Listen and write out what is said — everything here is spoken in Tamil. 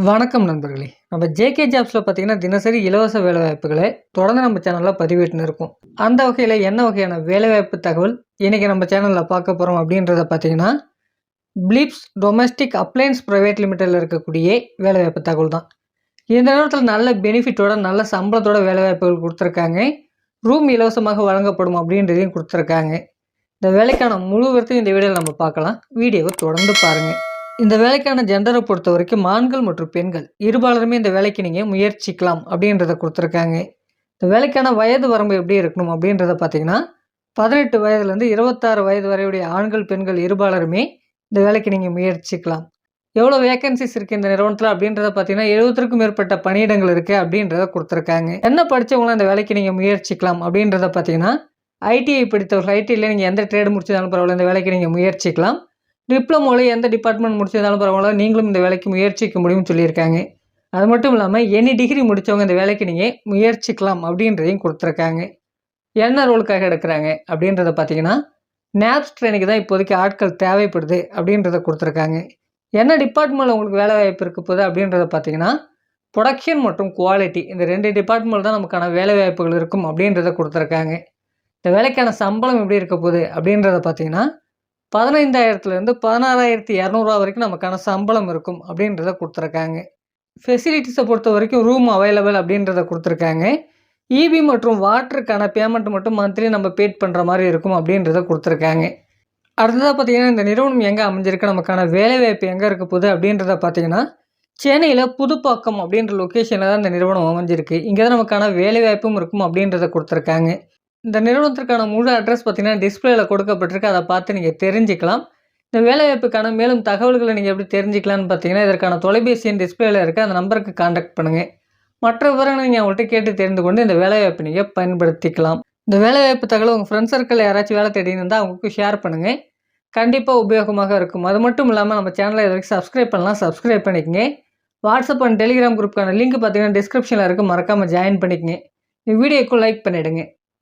வணக்கம் நண்பர்களே. நம்ம ஜேகே ஜாப்ஸில் பார்த்தீங்கன்னா தினசரி இலவச வேலைவாய்ப்புகளை தொடர்ந்து நம்ம சேனலில் பதிவிட்டுன்னு இருக்கோம். அந்த வகையில் என்ன வகையான வேலைவாய்ப்பு தகவல் இன்றைக்கி நம்ம சேனலில் பார்க்க போகிறோம் அப்படின்றத பார்த்தீங்கன்னா பிலிப்ஸ் டொமஸ்டிக் அப்ளையன்ஸ் ப்ரைவேட் லிமிட்டடில் இருக்கக்கூடிய வேலைவாய்ப்பு தகவல் தான். இந்த நேரத்தில் நல்ல பெனிஃபிட்டோட நல்ல சம்பளத்தோட வேலைவாய்ப்புகள் கொடுத்துருக்காங்க. ரூம் இலவசமாக வழங்கப்படும் அப்படின்றதையும் கொடுத்துருக்காங்க. இந்த வேலைக்கான முழு விவரத்தையும் இந்த வீடியோவில் நம்ம பார்க்கலாம். வீடியோவை தொடர்ந்து பாருங்கள் இந்த வேலைக்கான ஜெண்டரை பொறுத்த வரைக்கும் ஆண்கள் மற்றும் பெண்கள் இருபாலருமே இந்த வேலைக்கு நீங்கள் முயற்சிக்கலாம் அப்படின்றத கொடுத்துருக்காங்க. இந்த வேலைக்கான வயது வரம்பு எப்படி இருக்கணும் அப்படின்றத பார்த்தீங்கன்னா பதினெட்டு வயதுலேருந்து இருபத்தாறு வயது வரையுடைய ஆண்கள் பெண்கள் இருபாலருமே இந்த வேலைக்கு நீங்கள் முயற்சிக்கலாம். எவ்வளோ வேகன்சிஸ் இருக்குது இந்த நிறுவனத்தில் அப்படின்றத பார்த்தீங்கன்னா எழுபத்திற்கும் மேற்பட்ட பணியிடங்கள் இருக்குது அப்படின்றத கொடுத்துருக்காங்க. என்ன படித்தவங்களாம் இந்த வேலைக்கு நீங்கள் முயற்சிக்கலாம் அப்படின்றத பார்த்தீங்கன்னா ஐடிஐ படித்தவர்கள் ஐடியில் நீங்கள் எந்த ட்ரேடு முடிச்சதாலும் பரவாயில்ல இந்த வேலைக்கு நீங்கள் முயற்சிக்கலாம். டிப்ளமோவில் எந்த டிபார்ட்மெண்ட் முடிச்சிருந்தாலும் பரவாயில்ல. நீங்களும் இந்த வேலைக்கு முயற்சிக்க முடியும்னு சொல்லியிருக்காங்க. அது மட்டும் இல்லாமல் எனி டிகிரி முடித்தவங்க இந்த வேலைக்கு நீங்கள் முயற்சிக்கலாம் அப்படின்றதையும் கொடுத்துருக்காங்க. என்ன ரோலுக்காக எடுக்கிறாங்க அப்படின்றத பார்த்தீங்கன்னா நேப்ஸ் ட்ரெயினுக்கு தான் இப்போதைக்கு ஆட்கள் தேவைப்படுது அப்படின்றத கொடுத்துருக்காங்க. என்ன டிபார்ட்மெண்ட்டில் உங்களுக்கு வேலை வாய்ப்பு இருக்க போகுது அப்படின்றத பார்த்தீங்கன்னா ப்ரொடக்ஷன் மற்றும் குவாலிட்டி இந்த ரெண்டு டிபார்ட்மெண்ட் தான் நமக்கான வேலை வாய்ப்புகள் இருக்கும் அப்படின்றத கொடுத்துருக்காங்க. இந்த வேலைக்கான சம்பளம் எப்படி இருக்க போகுது அப்படின்றத பார்த்தீங்கன்னா பதினைந்தாயிரத்துலேருந்து பதினாறாயிரத்தி இரநூறுவா வரைக்கும் நமக்கான சம்பளம் இருக்கும் அப்படின்றத கொடுத்துருக்காங்க. ஃபெசிலிட்டிஸை பொறுத்த வரைக்கும் ரூம் அவைலபிள் அப்படின்றத கொடுத்துருக்காங்க. இபி மற்றும் வாட்டருக்கான பேமெண்ட் மட்டும் மந்த்லி நம்ம பேட் பண்ணுற மாதிரி இருக்கும் அப்படின்றத கொடுத்துருக்காங்க. அடுத்ததாக பார்த்தீங்கன்னா இந்த நிறுவனம் எங்கே அமைஞ்சிருக்கு நமக்கான வேலைவாய்ப்பு எங்கே இருக்க போகுது அப்படின்றத பார்த்தீங்கன்னா சென்னையில் புதுப்பாக்கம் அப்படின்ற லொக்கேஷனில் தான் இந்த நிறுவனம் அமைஞ்சிருக்கு. இங்கே தான் நமக்கான வேலைவாய்ப்பும் இருக்கும் அப்படின்றத கொடுத்துருக்காங்க. இந்த நிறுவனத்திற்கான முழு அட்ரஸ் பார்த்தீங்கன்னா டிஸ்பிளேல கொடுக்கப்பட்டிருக்கு. அதை பார்த்து நீங்கள் தெரிஞ்சுக்கலாம். இந்த வேலைவாய்ப்புக்கான மேலும் தகவல்களை நீங்கள் எப்படி தெரிஞ்சுக்கலாம்னு பார்த்தீங்கன்னா இதற்கான தொலைபேசி எண் டிஸ்பிளேல இருக்க. அந்த நம்பருக்கு காண்டாக்ட் பண்ணுங்கள் மற்ற விவரங்களை நீங்கள் அவங்கள்ட்ட கேட்டு தெரிந்து கொண்டு இந்த வேலைவாய்ப்பு நீங்கள் பயன்படுத்திக்கலாம். இந்த வேலைவாய்ப்பு தகவல் உங்கள் ஃப்ரெண்ட்ஸ் சர்க்கிள் யாராச்சும் வேலை தேடின்னு இருந்தால் அவங்களுக்கு ஷேர் பண்ணுங்கள் கண்டிப்பாக உபயோகமாக இருக்கும். அது மட்டும் இல்லாமல் நம்ம சேனலை இது வரைக்கும் சப்ஸ்கிரைப் பண்ணலாம் சப்ஸ்கிரைப் பண்ணிக்கங்க. வாட்ஸ்அப் அண்ட் டெலிகிராம் குரூப்புக்கான லிங்க் பார்த்தீங்கன்னா டிஸ்கிரிப்ஷனில் இருக்குது மறக்காமல் ஜாயின் பண்ணிக்கங்க. இந்த வீடியோக்கும் லைக் பண்ணிவிடுங்க